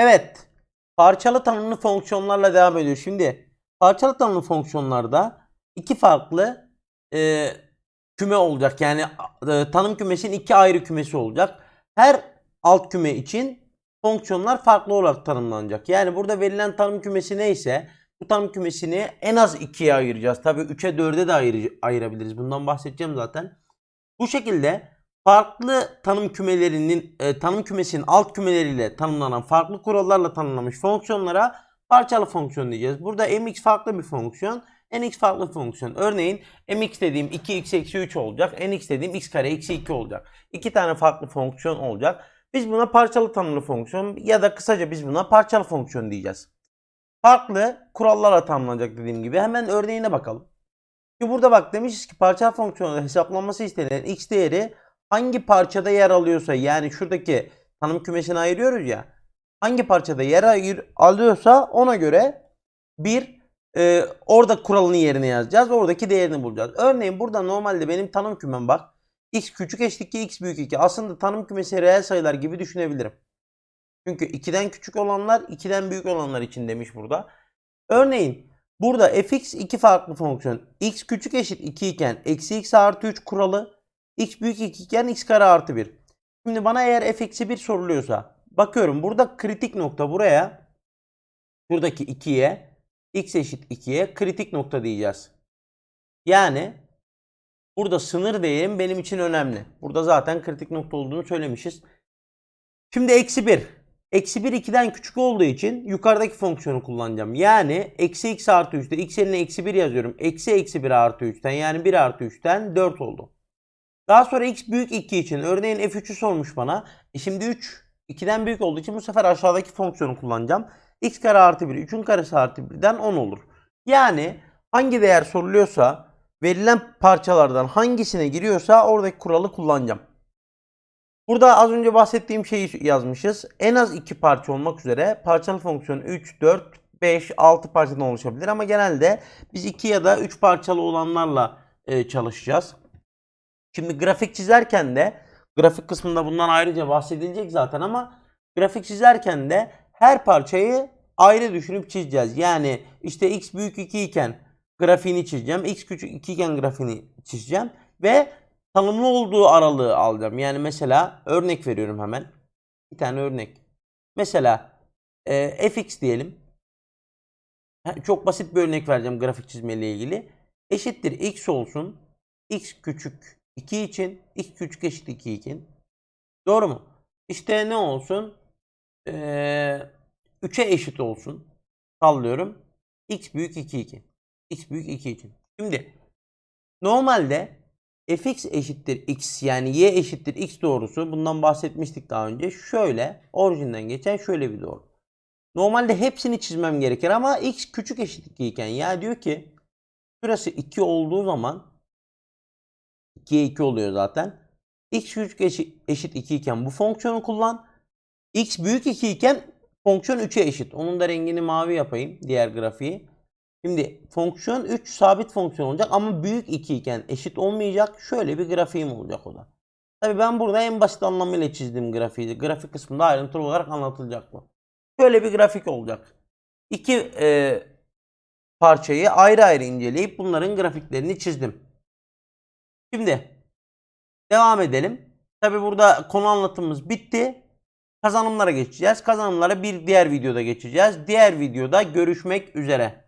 Evet. Parçalı tanımlı fonksiyonlarla devam ediyor. Şimdi parçalı tanımlı fonksiyonlarda iki farklı e, küme olacak. Yani e, tanım kümesinin iki ayrı kümesi olacak. Her alt küme için fonksiyonlar farklı olarak tanımlanacak. Yani burada verilen tanım kümesi neyse bu tanım kümesini en az ikiye ayıracağız. Tabii 3'e 4'e de ayır, ayırabiliriz. Bundan bahsedeceğim zaten. Bu şekilde farklı tanım kümelerinin e, tanım kümesinin alt kümeleriyle tanımlanan farklı kurallarla tanımlanmış fonksiyonlara parçalı fonksiyon diyeceğiz. Burada mx farklı bir fonksiyon, nx farklı fonksiyon. Örneğin mx dediğim 2x eksi 3 olacak, nx dediğim x kare eksi 2 olacak. İki tane farklı fonksiyon olacak. Biz buna parçalı tanımlı fonksiyon ya da kısaca biz buna parçalı fonksiyon diyeceğiz. Farklı kurallarla tanımlanacak dediğim gibi. Hemen örneğine bakalım. Burada bak demişiz ki parçalı fonksiyonun hesaplanması istenilen x değeri hangi parçada yer alıyorsa yani şuradaki tanım kümesini ayırıyoruz ya hangi parçada yer alıyorsa ona göre bir e, orada kuralını yerine yazacağız. Oradaki değerini bulacağız. Örneğin burada normalde benim tanım kümem bak. x küçük eşit 2 x büyük 2. Aslında tanım kümesi reel sayılar gibi düşünebilirim. Çünkü 2'den küçük olanlar 2'den büyük olanlar için demiş burada. Örneğin burada fx iki farklı fonksiyon. x küçük eşit 2 iken eksi x artı 3 kuralı x büyük 2 iken x kare artı 1. Şimdi bana eğer f eksi 1 soruluyorsa bakıyorum burada kritik nokta buraya buradaki 2'ye x eşit 2'ye kritik nokta diyeceğiz. Yani burada sınır değerim benim için önemli. Burada zaten kritik nokta olduğunu söylemişiz. Şimdi eksi 1. Eksi 1 2'den küçük olduğu için yukarıdaki fonksiyonu kullanacağım. Yani eksi x artı 3'te x yerine eksi 1 yazıyorum. Eksi eksi 1 artı 3'ten yani 1 artı 3'ten 4 oldu. Daha sonra x büyük 2 için örneğin f3'ü sormuş bana. E şimdi 3 2'den büyük olduğu için bu sefer aşağıdaki fonksiyonu kullanacağım. x kare artı 1 3'ün karesi artı 1'den 10 olur. Yani hangi değer soruluyorsa verilen parçalardan hangisine giriyorsa oradaki kuralı kullanacağım. Burada az önce bahsettiğim şeyi yazmışız. En az 2 parça olmak üzere parçalı fonksiyon 3, 4, 5, 6 parçadan oluşabilir ama genelde biz 2 ya da 3 parçalı olanlarla e, çalışacağız. Şimdi grafik çizerken de grafik kısmında bundan ayrıca bahsedilecek zaten ama grafik çizerken de her parçayı ayrı düşünüp çizeceğiz. Yani işte x büyük 2 iken grafiğini çizeceğim. x küçük 2 iken grafiğini çizeceğim. Ve tanımlı olduğu aralığı alacağım. Yani mesela örnek veriyorum hemen. Bir tane örnek. Mesela e, fx diyelim. Çok basit bir örnek vereceğim grafik çizmeyle ilgili. Eşittir x olsun. x küçük 2 için. x küçük eşit 2 için. Doğru mu? İşte ne olsun? Ee, 3'e eşit olsun. Sallıyorum. x büyük 2 için. x büyük 2 için. Şimdi normalde fx eşittir x yani y eşittir x doğrusu bundan bahsetmiştik daha önce. Şöyle orijinden geçen şöyle bir doğru. Normalde hepsini çizmem gerekir ama x küçük eşit 2 iken ya diyor ki şurası 2 olduğu zaman 2'ye 2 oluyor zaten. x küçük eşit, eşit 2 iken bu fonksiyonu kullan. x büyük 2 iken fonksiyon 3'e eşit. Onun da rengini mavi yapayım diğer grafiği. Şimdi fonksiyon 3 sabit fonksiyon olacak ama büyük 2 iken eşit olmayacak. Şöyle bir grafiğim olacak o da. Tabi ben burada en basit anlamıyla çizdim grafiği. Grafik kısmında ayrıntılı olarak anlatılacak bu. Şöyle bir grafik olacak. İki e, parçayı ayrı ayrı inceleyip bunların grafiklerini çizdim. Şimdi devam edelim. Tabi burada konu anlatımımız bitti. Kazanımlara geçeceğiz. Kazanımlara bir diğer videoda geçeceğiz. Diğer videoda görüşmek üzere.